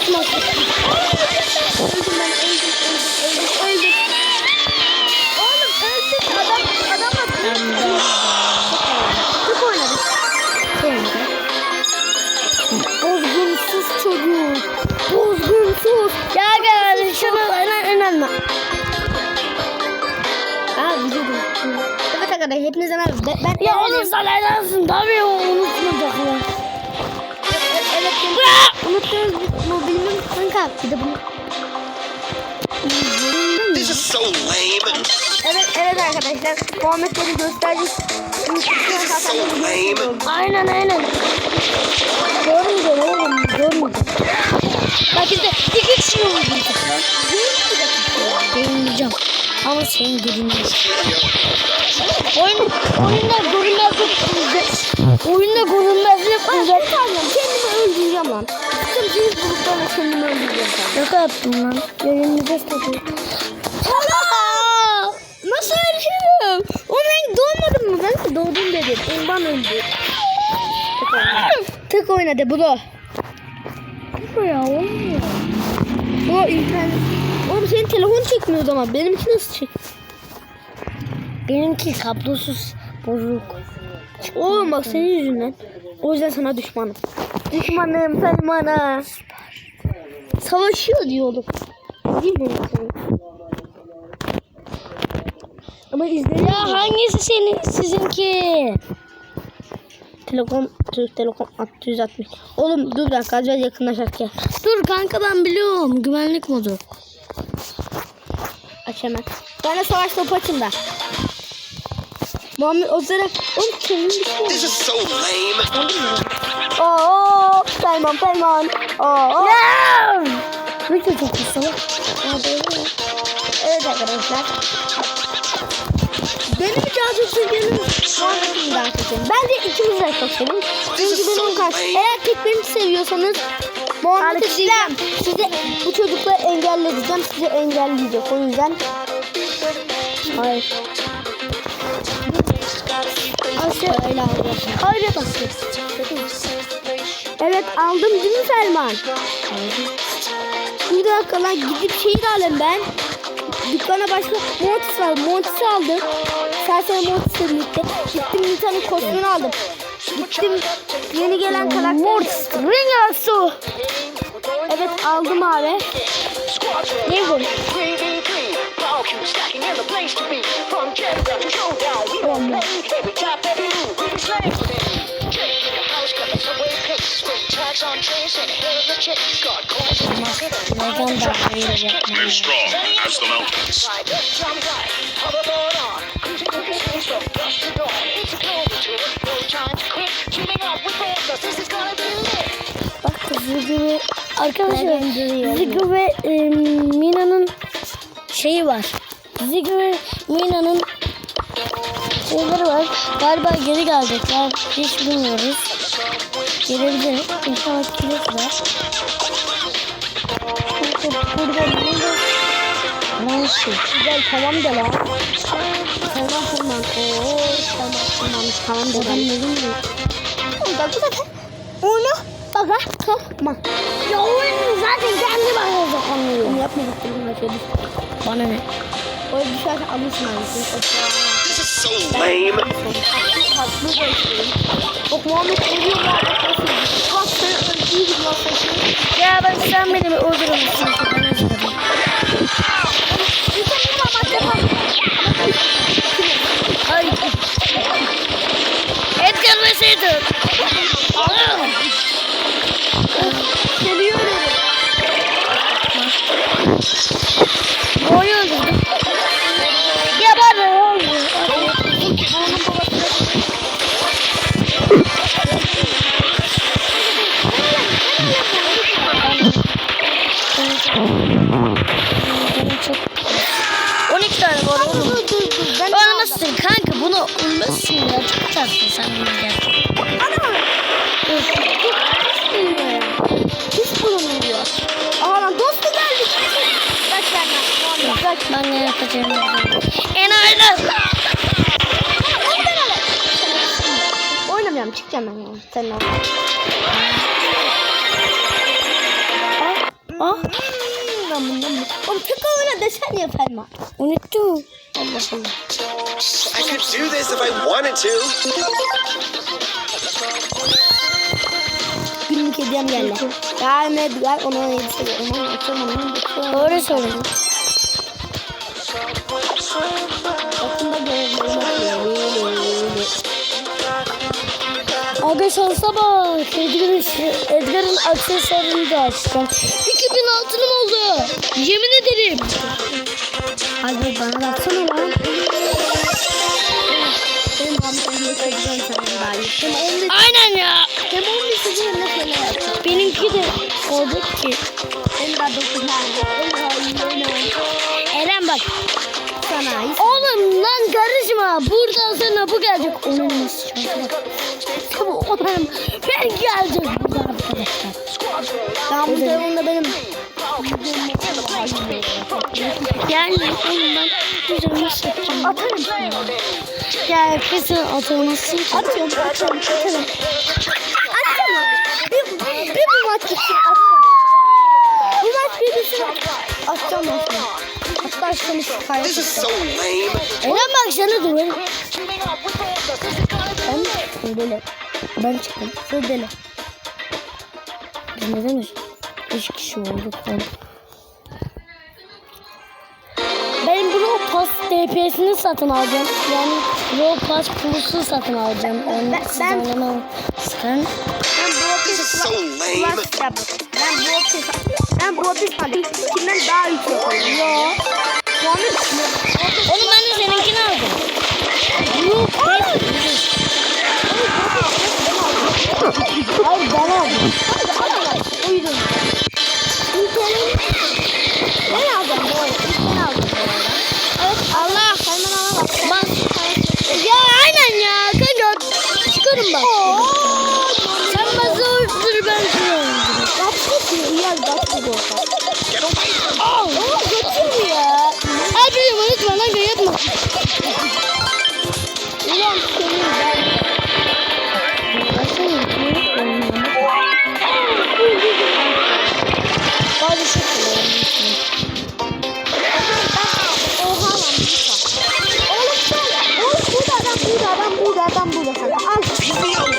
basmak. Öldüm ben öldüm öldüm öldüm öldüm. Oğlum öldük adam adam attı. Çok oynadık. Bozgunsuz çocuk. Bozgunsuz. Ya öne önemli. Video bu. Evet arkadaşlar hepinize merhaba. Ben, ben ya oğlum sana edersin tabii unutmayacaklar. Kanka. Bir de bunu. This is so lame. Evet evet arkadaşlar. Muhammed'leri gösterdik. This is so lame. Aynen aynen. Görmeyeceğim oğlum görmeyeceğim. Bak işte iki kişi oynayacak. Deneyeceğim. Ama senin görünmez. Oyun, oyunda Büyük bulutlarla kendimi öldüreceğim. Şaka yaptım lan. Yayınlayacağız tabii. Nasıl ölüyorum? O ben doğmadım mı? Ben de doğdum dedim. Ondan öldü. Tık oynadı bu da. Bu ya olmuyor. Bu internet. Oğlum senin telefon çekmiyor o zaman. Benimki nasıl çek? Benimki kablosuz bozuk. Oğlum bak senin yüzünden. O yüzden sana düşmanım. Düşmanım Selman'a. Savaşıyor diyorduk. Değil mi? Ama izleyin. Ya hangisi senin sizinki? Telekom Türk Telekom 660. Oğlum dur bir dakika az biraz yakınlaşak gel. Dur kanka ben biliyorum. Güvenlik modu. Aç hemen. Ben de savaş topu açın da. Muhammed o sıra oğlum senin bir şey This is so lame. Oo, Selman Selman. Oo. No! Çok çok salak. Evet arkadaşlar. Benim sevgilim Muhammed'in de arkadaşım. Bence ikimiz de çok seviyorum. Çünkü benim karşı. Eğer tek beni seviyorsanız Muhammed'i diyeceğim. Size bu çocukları engelleyeceğim. Sizi engelleyecek. O yüzden. Hayır. Aşağı öyle aldım. Öyle bakıyoruz. Evet aldım değil mi Selman? Bir dakika lan gidip şey de alayım ben. Dükkana başka Mortis var. Mortis'i aldım. Serseri Mortis'le birlikte. Gittim bir tane kostümünü aldım. Gittim yeni gelen karakter. Mortis. Ring su. Evet aldım abi. Ne bu? Neden daha böyle yapmıyor? As strong as the mountains. Bak Ziggy arkadaşlar Ziggy ve e, Mina'nın şeyi var. Ziggy ve Mina'nın şeyleri var. Galiba geri gelecekler. Hiç bilmiyoruz. Gelebilir. İnşallah gelirler. Burada burada. Neyse. Güzel tamam da lan. Tamam tamam. Oo tamam tamam tamam da ben ne bilmiyorum. Bak bu zaten oyunu baka kalkma. Ya oyunu zaten kendi başına. Onu yapmadık bunu şöyle. Bana ne? O düşerse alırsın abi. This is so lame. Haklı başlayayım. Bak Muhammed ölüyor ya. Bak sen öldüğü gibi yaklaşıyor. Ya ben sen beni öldürür müsün? Ben özledim. Ay. Edgar ve Seydir. Geliyorum. Boyu 12 tane var oğlum. Ölmezsin kanka bunu ölmezsin ya. Çok tatlısın sen bunu gerçekten. Ana. Hiç bulunmuyor. Aa lan dostu geldi. Kaç benden. Kaç. Ben ne biliyorum. Enayiler. Oynamayacağım çıkacağım ben ya. Sen ne Oğlum tekrar oyna desene Selma. Unuttum. Allah Allah. I could do this if I wanted to. Günlük hediyem geldi. Edgar ona hediyesi de. Onu açalım onu. Doğru söyledin. Bakın da görevlerim Aga şansa bak. Edgar'ın, aksesuarını da açtım. 2000 altınım oldu. Yemin ederim. Hadi bana baksana lan. Benim hamburgerimi seveceğim sana 11 Aynen ya. hem 11 seveceğim hem de seni yapacağım. Benimki de oldu ki. Hem de 9 tane. Eren bak. Sana Oğlum lan karışma. Buradan sonra bu gelecek. Onun şansı Tabii o benim. Ben gelecek burada arkadaşlar. Bu telefonda benim. Yani ondan düzenini seçeceğim. Ya hepsi atamazsın. Atıyorum, atıyorum, atıyorum. Atıyorum. Bir, bir bu maç gitsin, atıyorum. Bu maç bir gitsin, atacağım aslında. Hatta şunu şikayet ettim. Eren bak sana duvarım. Ben, böyle. Ben çıktım. Böyle. Biz neden üzüldük? 3 kişi olduk ben. Ben Brawl Pass DPS'ini satın alacağım. Yani Brawl Pass Plus'u satın alacağım. Onu ben, siz ben, oynamam. Sen? Ben Brawl Pass'ı Plus. Ben Brawl Pass'ı ben Brawl Pass aldım. Kimden daha yüksek oldum. Yo. Oğlum ben de seninkini aldım. Brawl Pass. Hayır ben aldım. Adam burada sana. Al. Alone.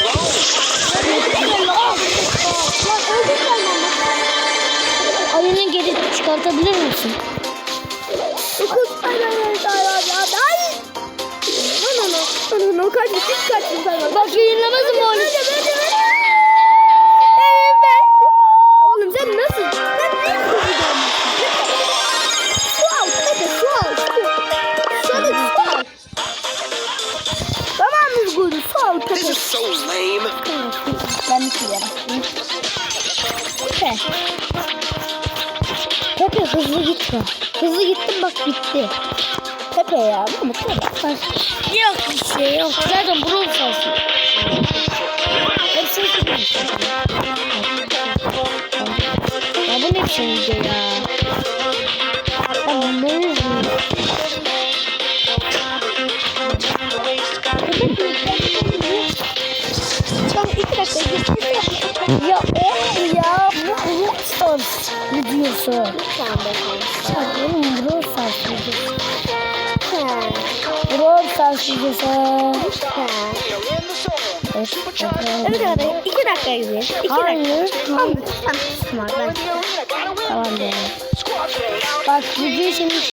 Lan lan. Oyunu geri çıkartabilir misin? Dokuz. Ay ay ay ay ay ay. Ay. No no no. No no no. Kaç kaç kaç. Bak yayınlamazım. Oğlum Pepe. Pepe hızlı gitme. Hızlı gittim bak bitti. Pepe ya. Bu mu? Yok bir şey yok. Zaten Brawl Stars. Hepsini tutmuş. Ya bu ne biçim video ya? Bu ne izliyor? Oğlum Brawl Stars videosu. Brawl Stars videosu. Evet, evet. İki dakika izleyin. İki dakika. Hayır. Tamam. Tamam. Tamam. Tamam. Bak video senin